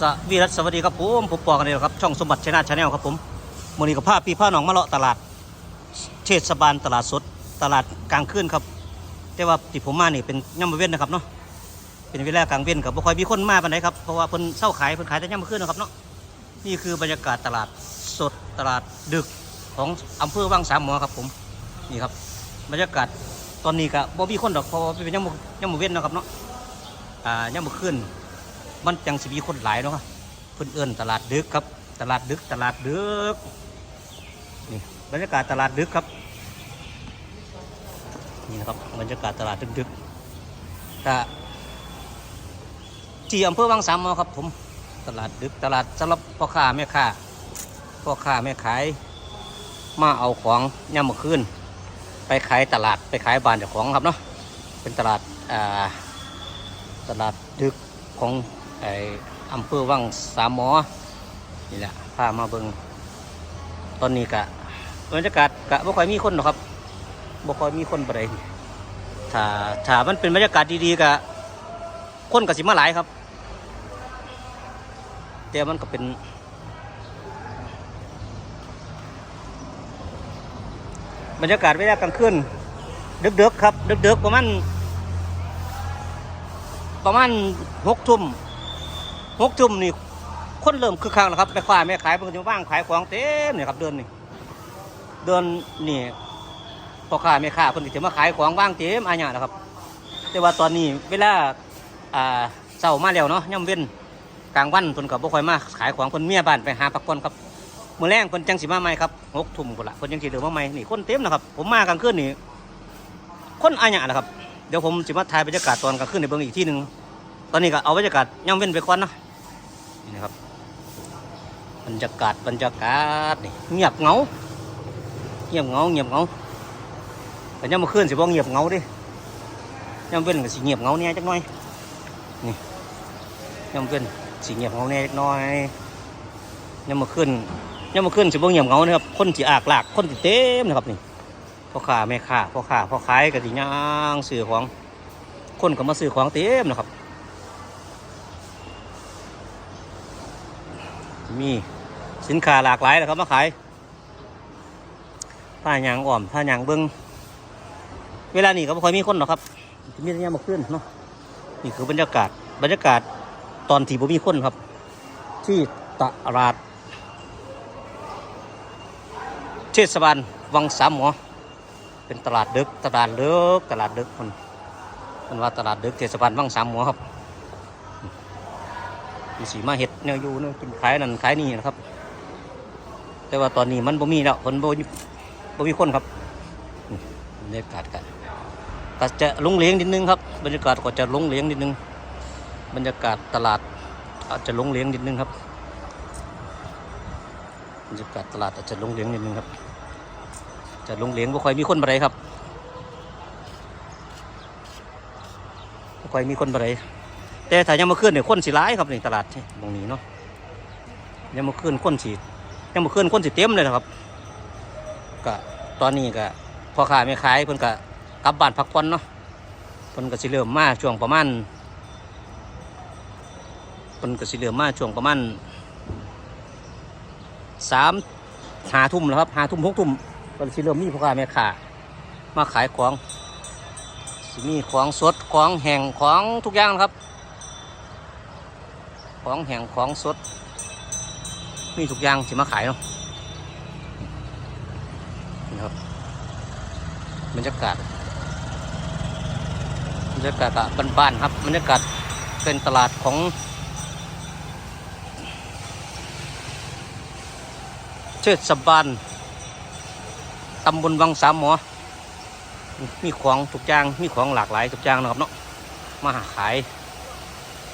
สวีรัตสวัสดีครับผมผมปอกันเลยครับช่องสมบัติชนะชาแนลครับผมมือนี้กับผ้าพี่ผ้าหนองมะเลาะตลาด เทศบาลตลาดสด ตลาดกลางคืนครับ แต่ว่าที่ผมมานี่เป็นย่ำมาเว้นนะครับเนาะเป็นเวลากลางเว้นครับบ่ค่อยมีคนมาปานใดครับเพราะว่าเพิ่นเศร้าขายเพิ่นขายแต่ย่ำมาคืนนะครับเนาะนี่คือบรรยากาศตลาดสดตลาดดึกของอำเภอวังสามหมอครับผมนี่ครับบรรยากาศตอนนี้ก็บ่มีคนดอกเพราะว่าเป็นย่ำมาย่ำมาเว้นนะครับเนาะอ่าย่ำมาคืน มันจังสิมีคนหลายเนาะเพิ่นเอิ้นตลาดดึกครับ ตลาดดึกตลาดดึกนี่บรรยากาศตลาดดึกครับนี่นะครับบรรยากาศตลาดดึกดึกๆก็ที่อำเภอวังสามมอครับ ผมตลาดดึกตลาดสำหรับพ่อค้าแม่ค้าพ่อค้าแม่ขาย มาเอาของย่ำมาคืนไปขายตลาดไปขายบ้านเจ้าของครับเนาะเป็นตลาดอ่าตลาดดึกของ ไออำเภอวังสามหมอ นี่แหละพามาเบิงตอนนี้กะบรรยากาศกะบ่ค่อยมีคนหรอกครับบ่ค่อยมีคนปานถ้าถ้ามันเป็นบรรยากาศดีๆกะคนกะสิมาหลายครับแต่มันก็เป็น บรรยากาศเวลากลางคืนดึกๆครับดึกๆประมาณประมาณหกทุ่ม หกทุ่มนี่คนเริ่มคึกคักแล้วครับไปคว้าแม่ขายเพิ่งจะว่างขายของเต็มเนี่ยครับเดินนี่เดินนี่พ่อค้าแม่ค้าเพิ่นจะมาขายของว่างเต็มอาญาแล้วครับ แต่ว่าตอนนี้เวลาอ่าเช้ามาแล้วเนาะย่ำเว้นกลางวันเพิ่นก็บ่ค่อยมาขายของเพิ่นเมียบ้านไปหาพักผ่อนครับมื้อแรงเพิ่นจังสิมาใหม่ครับหกทุ่มพุ่นละเพิ่นจังสิเดินมาใหม่นี่คนเต็มนะครับ ผมมากลางคืนนี่คนอาญาแล้วครับ เดี๋ยวผมจะมาถ่ายบรรยากาศตอนกลางคืนในเบื้องอีกที่หนึ่งตอนนี้ก็เอาบรรยากาศย่ำเว้นไปก่อนนะ นี่นะครับบรรยากาศบรรยากาศนี่เงียบเงาเงียบเงาเงียบเงาแต่ย่ำเมื่อคืนสิบ่เงียบเงาดิย่ำเว้นก็สิเงียบเงาเนี่ยจักหน่อยนี่ย่ำเว้นสิเงียบเงาเนี่ยจักหน่อยย่ำเมื่อคืนย่ำเมื่อคืนสิบ่เงียบเงานะครับคนที่อากลากคนที่เต็มนะครับนี่พ่อค้าแม่ค้าพ่อค้าพ่อขายก็สิย่างซื้อของคนก็มาซื้อของเต็มนะครับ มีสินค้าหลากหลายนะครับมาขายผ้ายางอ่อมผ้ายางเบิ้งเวลานี้ก็ไม่ค่อยมีคนหรอกครับจะมีแต่ยามมาขึ้นเนาะนี่คือบรรยากาศบรรยากาศตอนที่ผมมีคนครับ ที่ตลาดเทศบาลวังสามหมอเป็นตลาดดึกตลาดเดึกตลาดดึกคนมันว่าตลาดดึกเทศบาลวังสามหมอครับ มีสีมาเห็ดแนวอยู่เนี่ยกินขายนั่นขายนี่นะครับ แต่ว่าตอนนี้มันบ่มีแล้วคนบ่บ่มีคนครับบรรยากาศกันก็จะลงเลี้ยงนิดนึงครับ บรรยากาศก็จะลงเลี้ยงนิดนึง บรรยากาศตลาดอาจจะลงเลี้ยงนิดนึงครับบรรยากาศตลาดอาจจะลงเลี้ยงนิดนึงครับ จะลงเลี้ยงบ่ค่อยมีคนบ่ได้ครับบ่ค่อยมีคนบ่ได้ แต่ถ้ายังมาขึ้นเนี่ยคนสิร้ายครับในตลาดนี่ตรงนี้เนาะยังมาขึ้นคนสิยังมาขึ้นคนสิเต็มเลยนะครับก็ตอนนี้ก็พอค้าแม่ขายเพิ่นก็กลับบ้านพักผ่อนเนาะเพิ่นก็สิเริ่มมาช่วงประมาณเพิ่นก็สิเริ่มมาช่วงประมาณสามหาทุ่มแล้วครับหาทุ่มหกทุ่มก็สิเริ่มมีพ่อค้าแม่ค้ามาขายของสิมีของสดของแห้งของทุกอย่างนะครับ ของแห้งของสด มีทุกอย่างสิมาขายเนาะนี่ครับบรรยากาศบรรยากาศอะบ้านๆครับบรรยากาศเป็นตลาดของ เทศบาลตำบลวังสามหมอ มีของทุกอย่างมีของหลากหลายทุกอย่างนะครับเนาะมาหาขาย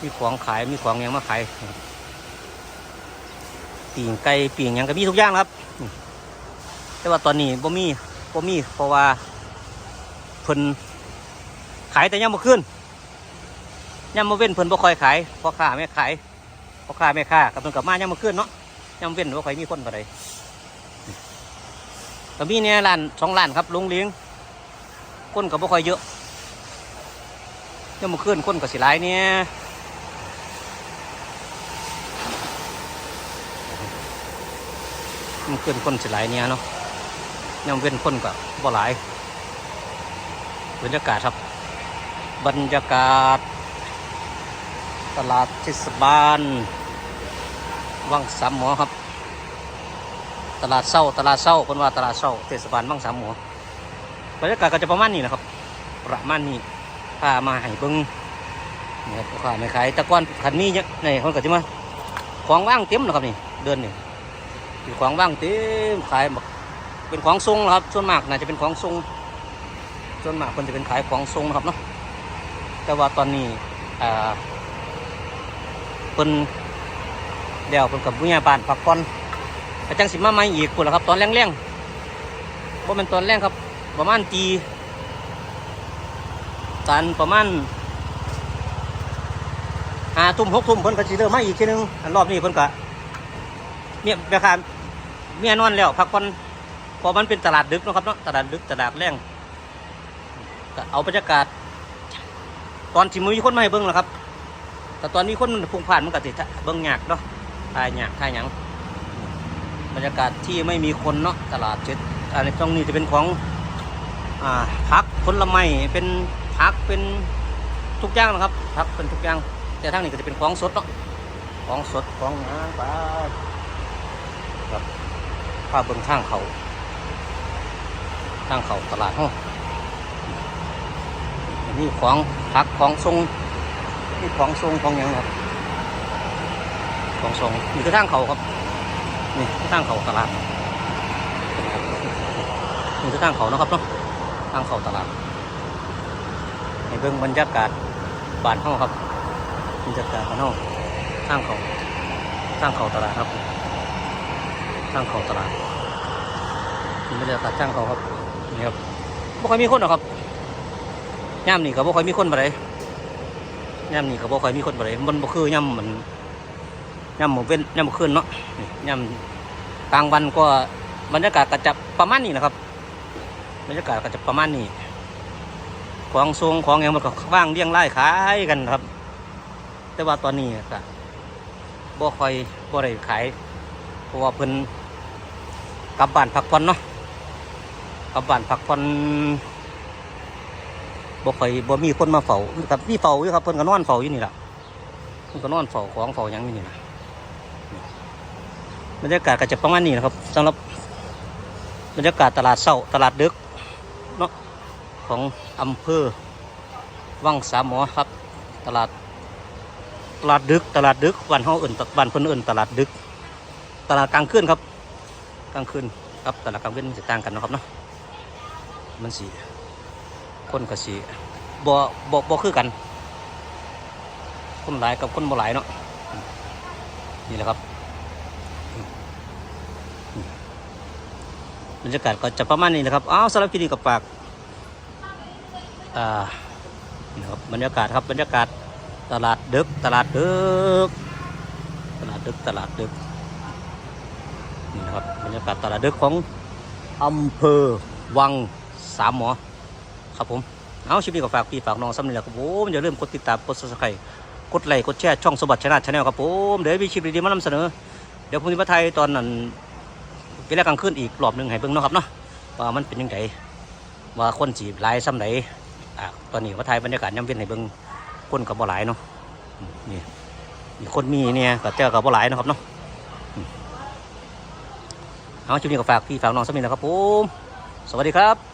มีของขายมีของยังมาขายปีงไก่ปีงยังก็มีทุกอย่างครับ แต่ว่าตอนนี้บ่มีบ่มีเพราะว่าเพิ่นขายแต่ย่ำมาขึ้นย่ำมาเว้นเพิ่นบ่ค่อยขายพ่อค้าแม่ขายพ่อค้าแม่ค้ากับเพิ่นกลับมาย่ำมาขึ้นเนาะย่ำเว้นบ่ค่อยมีคนปานใดก็มีเนี่ยร้านสองร้านครับลุงเลี้ยงคนก็บ่ค่อยเยอะเดี๋ยมาขึ้นคนก็สิหลายเนี่ย มันเกินคนสิหลายเนี่ยเนาะยังเว้นคนก็บ่หลายบรรยากาศครับ บรรยากาศ ตลาดเทศบาลวังสามหมอครับ ตลาดเศร้าตลาดเศร้าคนว่าตลาดเศร้าเทศบาลวังสามหมอบรรยากาศก็จะประมาณนี้นะครับ ประมาณนี้พามาให้เบิ้งนี่ครับข้าไม่ขายตะก้อนขันนี้เนี่ยนี่คนก็จะมาของว่างเต็มนะครับนี่เดินนี่ มีของว่างเต็มขายเป็นของทรงนะครับส่วนมากน่าจะเป็นของทรงส่วนมากคนจะเป็นขายของทรงนะครับเนาะแต่ว่าตอนนี้อ่าเพิ่นเดี๋ยวเพิ่นกับผู้ใหญ่บ้านพักผ่อนแต่จังสิมาใหม่อีกคนละครับ ตอนแรงๆว่ามันตอนแรงครับ ประมาณตีการประมาณหาทุ่มหกทุ่มเพิ่นก็สิเริ่มมาอีกทีนึงอันรอบนี้เพิ่นก็ เมียแม่ค้าเมียนอนแล้วพักผ่อนเพอมันเป็นตลาดดึกนะครับเนาะตลาดดึกตลาดแรงก็เอาบรรยากาศ ตอนที่มือมีคนไมาให้เบิ่งแหละครับ แต่ตอนนี้คนมันพุ่งผ่านมันก็ติดเบิ่งหยากเนาะทายยากทายหยังบรรยากาศที่ไม่มีคนเนาะตลาดเจ็ดอันนี้ตรงนี้จะเป็นของอ่าผักผลไม้เป็นผักเป็นทุกอย่างนะครับผักเป็นทุกอย่างแต่ทางนี้ก็จะเป็นของสดเนาะของสดของงานไปครับ ภาพเบิ่งทางเขาทางเขาตลาดห้องนี่ของผักของทรงนี่ของทรงของยังครับ ของทรงนี่คือทางเขาครับ นี่คือทางเขาตลาดนี่คือทางเขานะครับเนาะทางเขาตลาดให้เบิ่งบรรยากาศบ้านเฮาครับบรรยากาศบ้านเฮาทางเขาทางเขาตลาดครับ ทางเขาตลาดนี่บรรยากาศทางเขาครับนี่ครับบ่ค่อยมีคนหรอกครับย่ามนี่ก็บ่ค่อยมีคนปานใดย่ามนี่ก็บ่ค่อยมีคนปานใดมันบ่คือย่ามมันย่ามหมูเว้นย่ามมื้อคืนเนาะนี่ย่ามกลางวันก็บรรยากาศก็จะประมาณนี้นะครับ บรรยากาศก็จะประมาณนี้ของทรงของอย่างมันก็ว่างเรียงรายขายกันครับ แต่ว่าตอนนี้ก็บ่ค่อยบ่ได้ขายเพราะว่าเพิ่น กลับบ้านพักผ่อนเนาะกลับบ้านพักผ่อนบ่ค่อยบ่มีคนมาเฝ้ากับมีเฝ้าอยู่ครับเพิ่นก็นอนเฝ้าอยู่นี่ล่ะเพิ่นก็นอนเฝ้าของเฝ้ายังอยู่นี่ล่ะบรรยากาศก็จะประมาณนี้นะครับสำหรับบรรยากาศตลาดเช้าตลาดดึกเนาะของอำเภอวังสามหมอครับ ตลาดตลาดดึก ตลาดดึกบ้านเฮาเอื่นบ้านเพิ่นเอื่นตลาดดึก ตลาดกลางคืนครับ กลางคืนครับตลาดกลางคืนมันจะต่างกันนะครับเนาะมันสีคนกับสีบ่บ่บ่คือกัน คนหลายกับคนบ่หลายเนาะนี่แหละครับบรรยากาศก็จะประมาณนี้นะครับอ้าวสำหรับคลิปนี้กับปากอ่านี่ครับบรรยากาศครับบรรยากาศตลาดดึกตลาดดึกตลาดดึกตลาดดึก นี่นะครับบรรยากาศตลาดดึกของอำเภอวังสามหมอ ครับผม เอาคลิปนี้ก็ฝากพี่ฝากน้องสำเนียงครับผมอย่าลืมกดติดตามกดซับสไครต์กดไลค์กดแชร์ช่องสมบัติชนะชาแนลครับผมเดี๋ยวมีคลิปดีๆมานำเสนอ เดี๋ยวผมจะมาไทยตอนนั้นเวลากลางคืนอีกรอบหนึ่งให้เบิ่งเนาะครับเนาะว่ามันเป็นยังไงว่าคนจีบลายซ้ำไหนอะตอนนี้ว่าไทยบรรยากาศย่ำเว้นให้เบิ่งคนกับบ่หลายเนาะนี่คนมีเนี่ยก็เจอกับบ่หลายนะครับเนาะ เอาช่วงนี้ก็ฝากพี่ฝากน้องสมินนะครับผม สวัสดีครับ